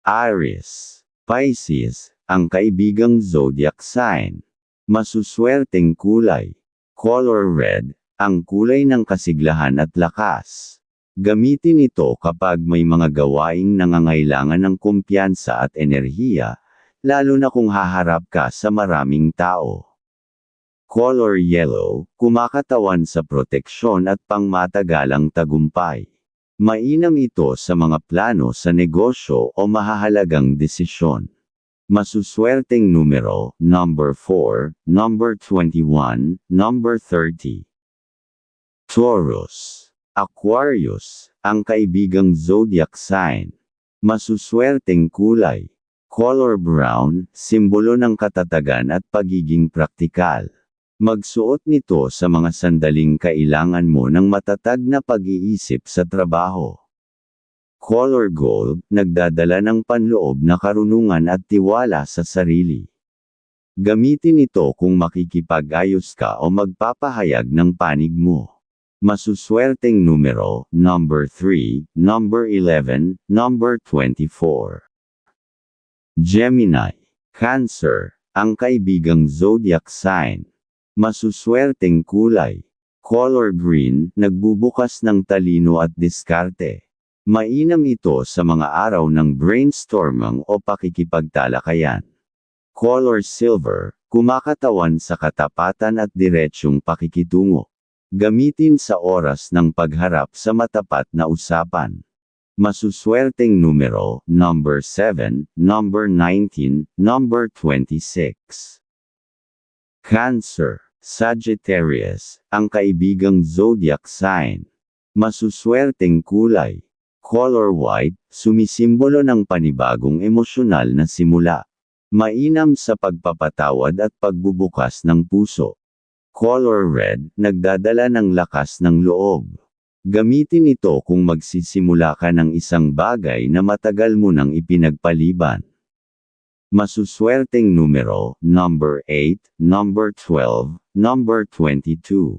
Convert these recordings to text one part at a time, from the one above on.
Aries, Pisces, ang kaibigang zodiac sign. Masuswerteng kulay. Color red, ang kulay ng kasiglahan at lakas. Gamitin ito kapag may mga gawaing nangangailangan ng kumpiyansa at enerhiya, lalo na kung haharap ka sa maraming tao. Color yellow, kumakatawan sa proteksyon at pangmatagalang tagumpay. Mainam ito sa mga plano sa negosyo o mahahalagang desisyon. Masuswerteng numero, number 4, number 21, number 30. Taurus. Aquarius, ang kaibigang zodiac sign. Masuswerteng kulay. Color brown, simbolo ng katatagan at pagiging praktikal. Magsuot nito sa mga sandaling kailangan mo ng matatag na pag-iisip sa trabaho. Color gold, nagdadala ng panloob na karunungan at tiwala sa sarili. Gamitin ito kung makikipag-ayos ka o magpapahayag ng panig mo. Masuswerteng numero, number 3, number 11, number 24. Gemini, Cancer, ang kaibigang zodiac sign. Masuswerteng kulay. Color green, nagbubukas ng talino at diskarte. Mainam ito sa mga araw ng brainstorming o pakikipagtalakayan. Color silver, kumakatawan sa katapatan at diretsyong pakikitungo. Gamitin sa oras ng pagharap sa matapat na usapan. Masuswerteng numero, number 7, number 19, number 26. Cancer, Sagittarius, ang kaibigang zodiac sign. Masuswerteng kulay. Color white, sumisimbolo ng panibagong emosyonal na simula. Mainam sa pagpapatawad at pagbubukas ng puso. Color red, nagdadala ng lakas ng loob. Gamitin ito kung magsisimula ka ng isang bagay na matagal mo nang ipinagpaliban. Masuswerteng numero, number 8, number 12, number 22.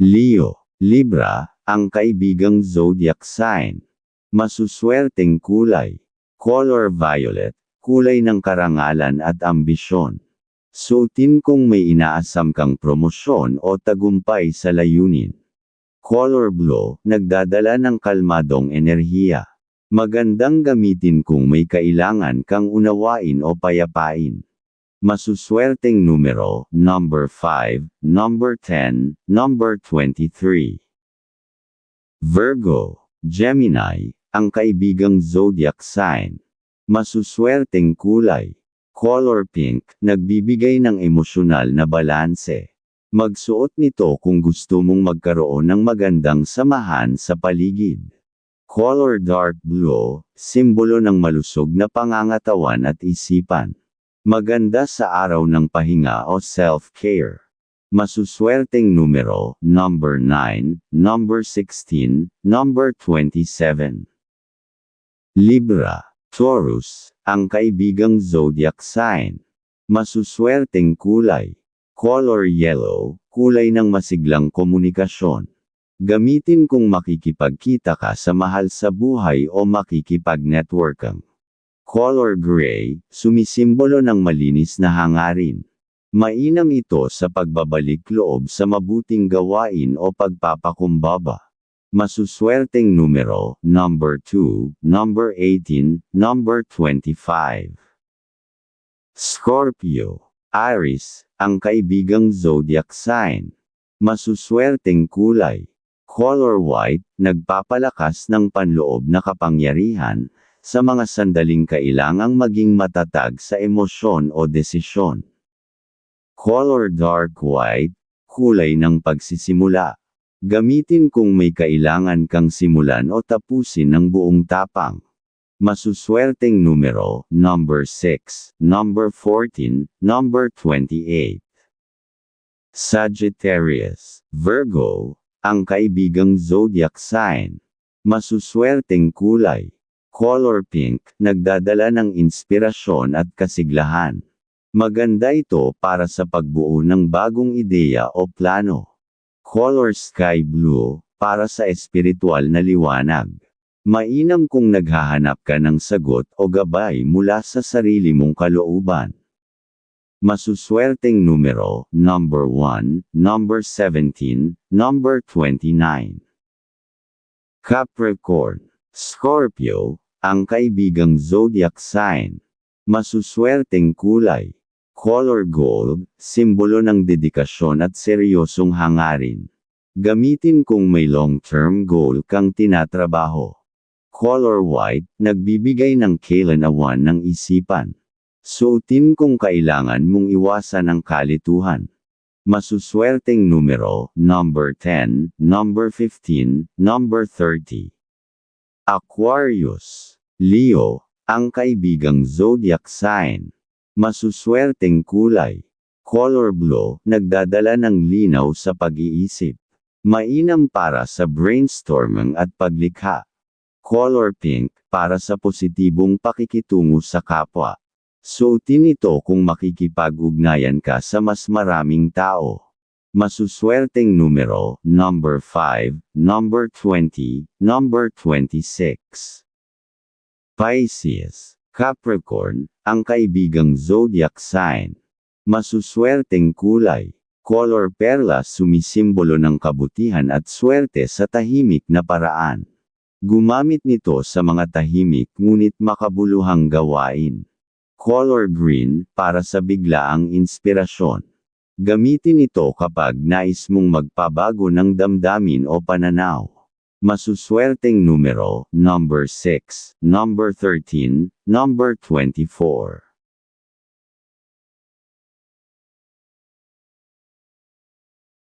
Leo, Libra, ang kaibigang zodiac sign. Masuswerteng kulay. Color violet, kulay ng karangalan at ambisyon. Suotin kung may inaasam kang promosyon o tagumpay sa layunin. Color blue, nagdadala ng kalmadong enerhiya. Magandang gamitin kung may kailangan kang unawain o payapain. Masuswerteng numero, number 5, number 10, number 23. Virgo, Gemini, ang kaibigang zodiac sign. Masuswerteng kulay. Color pink, nagbibigay ng emosyonal na balanse. Magsuot nito kung gusto mong magkaroon ng magandang samahan sa paligid. Color dark blue, simbolo ng malusog na pangangatawan at isipan. Maganda sa araw ng pahinga o self-care. Masuswerteng numero, number 9, number 16, number 27. Libra Taurus, ang kaibigang zodiac sign. Masuswerteng kulay. Color yellow, kulay ng masiglang komunikasyon. Gamitin kung makikipagkita ka sa mahal sa buhay o makikipag-networking. Color gray, sumisimbolo ng malinis na hangarin. Mainam ito sa pagbabalik loob sa mabuting gawain o pagpapakumbaba. Masuswerteng numero, number 2, number 18, number 25. Scorpio, Aries, ang kaibigang zodiac sign. Masuswerteng kulay. Color white, nagpapalakas ng panloob na kapangyarihan, sa mga sandaling kailangang maging matatag sa emosyon o desisyon. Color dark white, kulay ng pagsisimula. Gamitin kung may kailangan kang simulan o tapusin ng buong tapang. Masuswerteng numero, number 6, number 14, number 28. Sagittarius, Virgo, ang kaibigang zodiac sign. Masuswerteng kulay. Color pink, nagdadala ng inspirasyon at kasiglahan. Maganda ito para sa pagbuo ng bagong ideya o plano. Color sky blue, para sa espiritual na liwanag. Mainam kung naghahanap ka ng sagot o gabay mula sa sarili mong kalooban. Masuswerteng numero, number 1, number 17, number 29. Capricorn, Scorpio, ang kaibigang zodiac sign. Masuswerteng kulay. Color gold, simbolo ng dedikasyon at seryosong hangarin. Gamitin kung may long-term goal kang tinatrabaho. Color white, nagbibigay ng kailanawan ng isipan. Suotin kung kailangan mong iwasan ang kalituhan. Masuswerteng numero, number 10, number 15, number 30. Aquarius, Leo, ang kaibigang zodiac sign. Masuswerteng kulay. Color blue, nagdadala ng linaw sa pag-iisip. Mainam para sa brainstorming at paglikha. Color pink, para sa positibong pakikitungo sa kapwa. Suotin ito kung makikipag-ugnayan ka sa mas maraming tao. Masuswerteng numero, number 5, number 20, number 26. Pisces, Capricorn, ang kaibigang zodiac sign. Masuswerteng kulay. Color perla sumisimbolo ng kabutihan at swerte sa tahimik na paraan. Gumamit nito sa mga tahimik ngunit makabuluhang gawain. Color green, para sa biglaang inspirasyon. Gamitin ito kapag nais mong magpabago ng damdamin o pananaw. Masuswerteng numero, number 6, number 13, number 24.